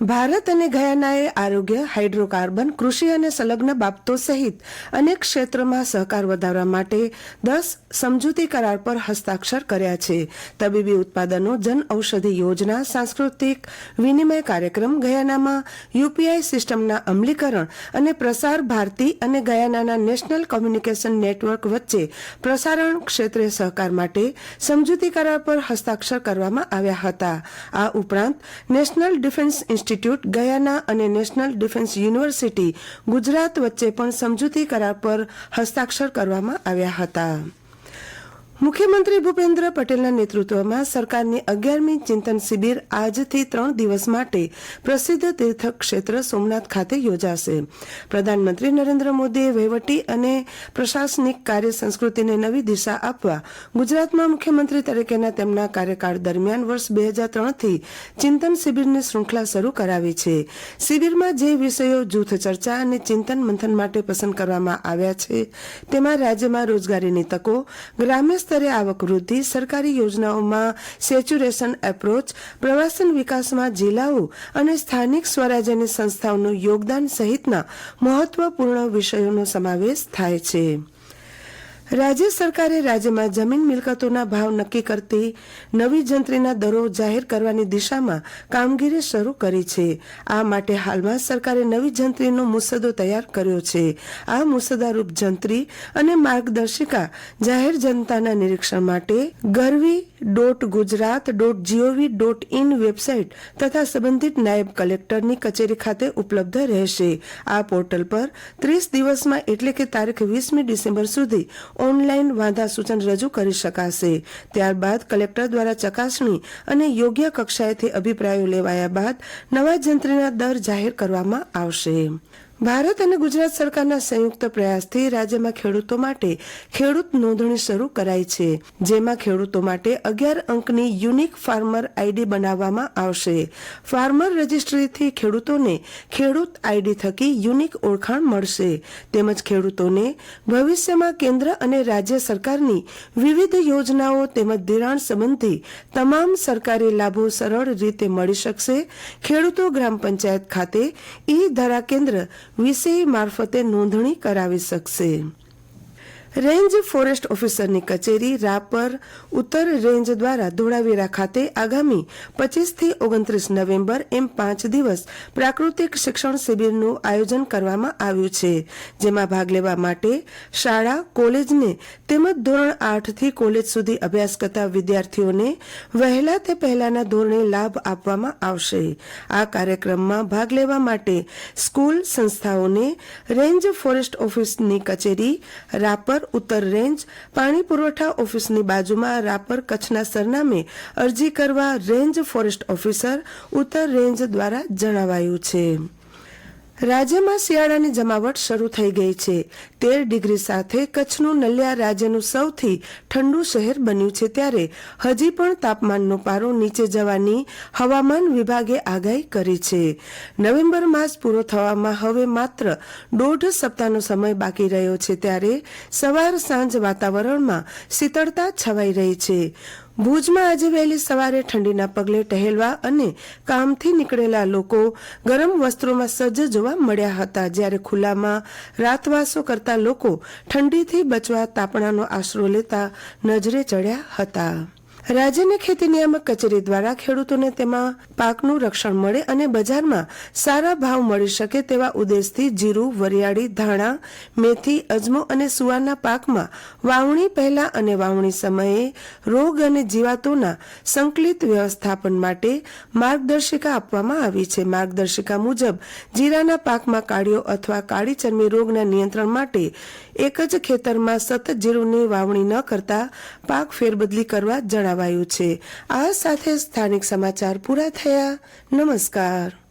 ભારત અને ગયાનાએ આરોગ્ય, હાઇડ્રોકાર્બન, કૃષિ અને સંલગ્ન બાબતો સહિત અનેક ક્ષેત્રમાં સહકાર વધારવા માટે દસ સમજૂતી કરાર પર હસ્તાક્ષર કર્યા છે. તબીબી ઉત્પાદનો, જન ઔષધિ યોજના, સાંસ્કૃતિક વિનિમય કાર્યક્રમ, ગયાનામાં યુપીઆઈ સિસ્ટમના અમલીકરણ અને પ્રસાર ભારતી અને ગયાનાના નેશનલ કોમ્યુનિકેશન નેટવર્ક વચ્ચે પ્રસારણ ક્ષેત્રે સહકાર માટે સમજૂતી કરાર પર હસ્તાક્ષર કરવામાં આવ્યા હતા. આ ઉપરાંત નેશનલ ડિફેન્સ ઇન્સ્ટિટ્યૂટ ગયાના અને નેશનલ ડિફેન્સ યુનિવર્સિટી ગુજરાત વચ્ચે પણ સમજૂતી કરાર પર હસ્તાક્ષર કરવામાં આવ્યા હતા. મુખ્યમંત્રી ભૂપેન્દ્ર પટેલના નેતૃત્વમાં સરકારની અગિયારમી ચિંતન શિબિર આજથી ત્રણ દિવસ માટે પ્રસિદ્ધ તીર્થ ક્ષેત્ર સોમનાથ ખાતે યોજાશે. પ્રધાનમંત્રી નરેન્દ્ર મોદીએ વહીવટી અને પ્રશાસનિક કાર્ય સંસ્કૃતિને નવી દિશા આપવા ગુજરાતમાં મુખ્યમંત્રી તરીકેના તેમના કાર્યકાળ દરમિયાન વર્ષ બે હજાર ત્રણથી ચિંતન શિબિરની શૃંખલા શરૂ કરાવી છે. શિબિરમાં જે વિષયો જૂથ ચર્ચા અને ચિંતન મંથન માટે પસંદ કરવામાં આવ્યા છે, તેમાં રાજ્યમાં રોજગારીની તકો ગ્રામ્ય સ્તરે આવક વૃદ્ધિ, સરકારી યોજનાઓમાં સેચ્યુરેશન એપ્રોચ, પ્રવાસન વિકાસમાં જિલ્લાઓ અને સ્થાનિક સ્વરાજ્યની સંસ્થાઓનું યોગદાન સહિતના મહત્વપૂર્ણ વિષયોનો સમાવેશ થાય છે. રાજ્ય સરકારે રાજ્યમાં જમીન મિલકતોના ભાવ નક્કી કરતી નવી જંત્રીના દરો જાહેર કરવાની દિશામાં કામગીરી શરૂ કરી છે. આ માટે હાલમાં સરકારે નવી જંત્રીનો મુસદ્દો તૈયાર કર્યો છે. આ મુસદ્દારૂપ જંત્રી અને માર્ગદર્શિકા જાહેર જનતાના નિરીક્ષણ માટે Garvi dot Gujarat dot G O V dot in website તથા સંબંધિત નાયબ કલેક્ટરની કચેરી ખાતે ઉપલબ્ધ રહેશે. આ પોર્ટલ પર ત્રીસ દિવસમાં એટલે કે તારીખ વીસમી ડિસેમ્બર સુધી ઓનલાઈન વાંધા સૂચન રજૂ કરી શકાશે. ત્યારબાદ કલેક્ટર દ્વારા ચકાસણી અને યોગ્ય કક્ષાએથી અભિપ્રાયો લેવાયા બાદ નવા જંત્રીના દર જાહેર કરવામાં આવશે. ભારત અને ગુજરાત સરકારના સંયુક્ત પ્રયાસથી રાજ્યમાં ખેડૂતો માટે ખેડૂત નોંધણી શરૂ કરાઈ છે, જેમાં ખેડૂતો માટે અગિયાર અંકની યુનિક ફાર્મર આઈડી બનાવવામાં આવશે. ફાર્મર રજિસ્ટ્રીથી ખેડૂતોને ખેડૂત આઈડી થકી યુનિક ઓળખાણ મળશે. તેમજ ખેડૂતોને ભવિષ્યમાં કેન્દ્ર અને રાજ્ય સરકારની વિવિધ યોજનાઓ તેમજ ધિરાણ સંબંધી તમામ સરકારી લાભો સરળ રીતે મળી શકશે. ખેડૂતો ગ્રામ પંચાયત ખાતે ઈ ધરા કેન્દ્ર વિષય મારફતે નોંધણી કરાવી શકશે. રેન્જ ફોરેસ્ટ ઓફિસરની કચેરી રાપર ઉત્તર રેન્જ દ્વારા ધોળાવીરા ખાતે આગામી પચીસથી ઓગણત્રીસ નવેમ્બર એમ પાંચ દિવસ પ્રાકૃતિક શિક્ષણ શિબિરનું આયોજન કરવામાં આવ્યું છે, જેમાં ભાગ લેવા માટે શાળા, કોલેજને તેમજ ધોરણ આઠથી કોલેજ સુધી અભ્યાસ કરતા વિદ્યાર્થીઓને વહેલા તે પહેલાના ધોરણે લાભ આપવામાં આવશે. આ કાર્યક્રમમાં ભાગ લેવા માટે સ્કૂલ સંસ્થાઓને રેન્જ ફોરેસ્ટ ઓફિસની કચેરી રાપર ઉત્તર રેન્જ પાણી પુરવઠા ઓફિસની બાજુમાં રાપર કચ્છના સરનામે અરજી કરવા રેન્જ ફોરેસ્ટ ઓફિસર ઉત્તર રેન્જ દ્વારા જણાવાયું છે. રાજ્યમાં શિયાળાની જમાવટ શરૂ થઈ ગઈ છે. તેર ડિગ્રી સાથે કચ્છનું નલિયા રાજ્યનું સૌથી ઠંડુ શહેર બન્યું છે ત્યારે હજી પણ તાપમાનનો પારો નીચે જવાની હવામાન વિભાગે આગાહી કરી છે. નવેમ્બર માસ પૂરો થવામાં હવે માત્ર દોઢ સપ્તાહનો સમય બાકી રહ્યો છે ત્યારે સવાર સાંજ વાતાવરણમાં શીતળતા છવાઈ રહી છે. ભુજમાં આજે વહેલી સવારે ઠંડીના પગલે ટહેલવા અને કામથી નીકળેલા લોકો ગરમ વસ્ત્રોમાં સજ્જ જોવા મળ્યા હતા. જ્યારે ખુલ્લામાં રાતવાસો કરતા લોકો ઠંડીથી બચવા તાપણાનો આશરો લેતા નજરે ચડ્યા હતા. રાજ્યની ખેતી નિયામક કચેરી દ્વારા ખેડૂતોને તેમાં પાકનું રક્ષણ મળે અને બજારમાં સારા ભાવ મળી શકે તેવા ઉદ્દેશથી જીરું, વરિયાળી, ધાણા, મેથી, અજમો અને સુવારના પાકમાં વાવણી પહેલા અને વાવણી સમયે રોગ અને જીવાતોના સંકલિત વ્યવસ્થાપન માટે માર્ગદર્શિકા આપવામાં આવી છે. માર્ગદર્શિકા મુજબ જીરાના પાકમાં કાળીઓ અથવા કાળી ચરમી રોગના નિયંત્રણ માટે એક જ ખેતરમાં સતત જીરુંની વાવણી ન કરતા પાક ફેરબદલી કરવા જણાવાયું છે. આ સાથે સ્થાનિક સમાચાર પૂરા થયા. નમસ્કાર.